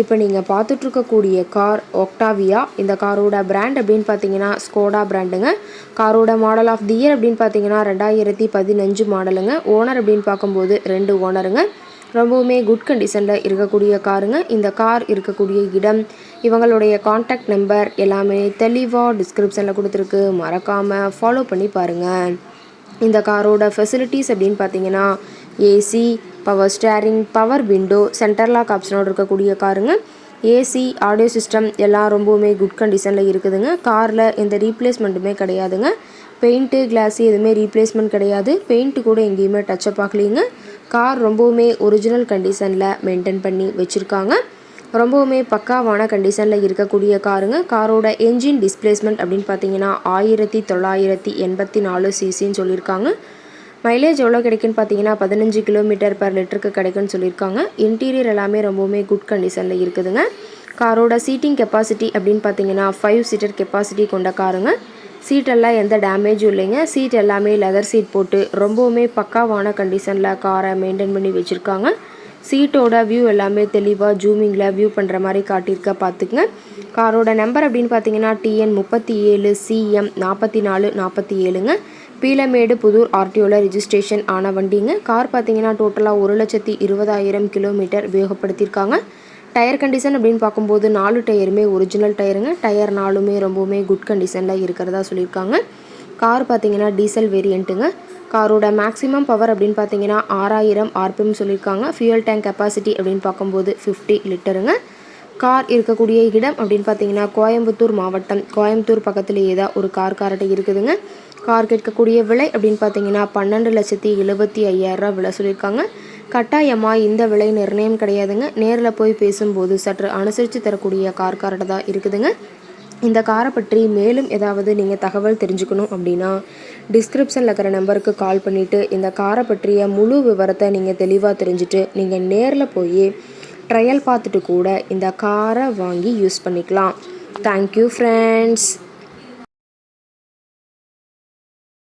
இப்போ நீங்கள் பார்த்துட்ருக்கக்கூடிய கார் ஒக்டாவியா இந்த காரோட பிராண்ட் அப்படின்னு பார்த்தீங்கன்னா ஸ்கோடா பிராண்டுங்க காரோட மாடல் ஆஃப் தி இயர் அப்படின்னு பார்த்தீங்கன்னா ரெண்டாயிரத்தி பதினஞ்சு மாடலுங்க ஓனர் அப்படின்னு பார்க்கும்போது ரெண்டு ஓனருங்க ரொம்பவுமே குட் கண்டிஷனில் இருக்கக்கூடிய காருங்க. இந்த கார் இருக்கக்கூடிய இடம் இவங்களுடைய காண்டாக்ட் நம்பர் எல்லாமே தெளிவாக டிஸ்கிரிப்ஷனில் கொடுத்துருக்கு. மறக்காமல் ஃபாலோ பண்ணி பாருங்கள் இந்த காரோட ஃபெசிலிட்டிஸ் அப்படின்னு பார்த்தீங்கன்னா AC power steering power window centre lock ஆப்ஷனோடு இருக்கக்கூடிய காருங்க. ஏசி ஆடியோ சிஸ்டம் எல்லாம் ரொம்பவுமே குட் கண்டிஷனில் இருக்குதுங்க. காரில் எந்த ரீப்ளேஸ்மெண்ட்டுமே கிடையாதுங்க. பெயிண்ட்டு கிளாஸு எதுவுமே ரீப்ளேஸ்மெண்ட் கிடையாது. பெயிண்ட்டு கூட எங்கேயுமே டச்சப் ஆகலைங்க. கார் ரொம்பவுமே ஒரிஜினல் கண்டிஷனில் மெயின்டைன் பண்ணி வச்சுருக்காங்க. ரொம்பவுமே பக்காவான கண்டிஷனில் இருக்கக்கூடிய காருங்க. காரோட என்ஜின் டிஸ்பிளேஸ்மெண்ட் அப்படின்னு பார்த்தீங்கன்னா ஆயிரத்தி தொள்ளாயிரத்தி எண்பத்தி நாலு சிசின்னு சொல்லியிருக்காங்க. மைலேஜ் எவ்வளோ கிடைக்குன்னு பார்த்தீங்கன்னா பதினஞ்சு கிலோமீட்டர் பர் லிட்டருக்கு கிடைக்குன்னு சொல்லியிருக்காங்க. இன்டீரியர் எல்லாமே ரொம்பவுமே குட் கண்டிஷனில் இருக்குதுங்க. காரோட சீட்டிங் கெப்பாசிட்டி அப்படின்னு பார்த்தீங்கன்னா ஃபைவ் சீட்டர் கெப்பாசிட்டி கொண்ட காருங்க. சீட்டெல்லாம் எந்த டேமேஜும் இல்லைங்க. சீட் எல்லாமே லெதர் சீட் போட்டு ரொம்பவுமே பக்காவான கண்டிஷனில் காரை மெயின்டைன் பண்ணி வச்சுருக்காங்க. சீட்டோட வியூ எல்லாமே தெளிவாக ஜூமிங்கில் வியூ பண்ணுற மாதிரி காட்டியிருக்க பார்த்துக்குங்க. காரோட நம்பர் அப்படின்னு பார்த்தீங்கன்னா டிஎன் முப்பத்தி ஏழு சிஎம் நாற்பத்தி நாலு நாற்பத்தி ஏழுங்க. பீலமேடு புதூர் ஆர்டிஓவில் ரிஜிஸ்ட்ரேஷன் ஆன வண்டிங்க. கார் பார்த்தீங்கன்னா டோட்டலாக ஒரு லட்சத்தி இருபதாயிரம் கிலோமீட்டர் உபயோகப்படுத்தியிருக்காங்க டயர் கண்டிஷன் அப்படின்னு பார்க்கும்போது நாலு டயருமே ஒரிஜினல் டயருங்க டயர் நாலுமே ரொம்பவுமே குட் கண்டிஷனில் இருக்கிறதா சொல்லியிருக்காங்க. கார் பார்த்தீங்கன்னா டீசல் வேரியண்ட்டுங்க காரோட மேக்ஸிமம் பவர் அப்படின்னு பார்த்தீங்கன்னா ஆறாயிரம் ஆர்பிஎம் சொல்லியிருக்காங்க. ஃபியூயல் டேங்க் கெப்பாசிட்டி அப்படின்னு பார்க்கும்போது ஃபிஃப்டி லிட்டருங்க கார் இருக்கக்கூடிய இடம் அப்படின்னு பார்த்தீங்கன்னா கோயம்புத்தூர் மாவட்டம். கோயம்புத்தூர் பக்கத்துலேயே தான் ஒரு கார் காரட்டை இருக்குதுங்க. கார் கேட்கக்கூடிய விலை அப்படின்னு பார்த்தீங்கன்னா பன்னெண்டு லட்சத்தி எழுபத்தி ஐயாயிரரூவா விலை சொல்லியிருக்காங்க. கட்டாயமாக இந்த விலை நிர்ணயம் கிடையாதுங்க. நேரில் போய் பேசும்போது சற்று அனுசரித்து தரக்கூடிய கார் கார்ட்டை தான் இருக்குதுங்க. இந்த காரை பற்றி மேலும் ஏதாவது நீங்கள் தகவல் தெரிஞ்சுக்கணும் அப்படின்னா டிஸ்கிரிப்ஷனில் இருக்கிற நம்பருக்கு கால் பண்ணிவிட்டு இந்த காரை பற்றிய முழு விவரத்தை நீங்கள் தெளிவாக தெரிஞ்சுட்டு நீங்கள் நேரில் போய் ட்ரையல் பார்த்துட்டு கூட இந்த காரை வாங்கி யூஸ் பண்ணிக்கலாம். Thank you friends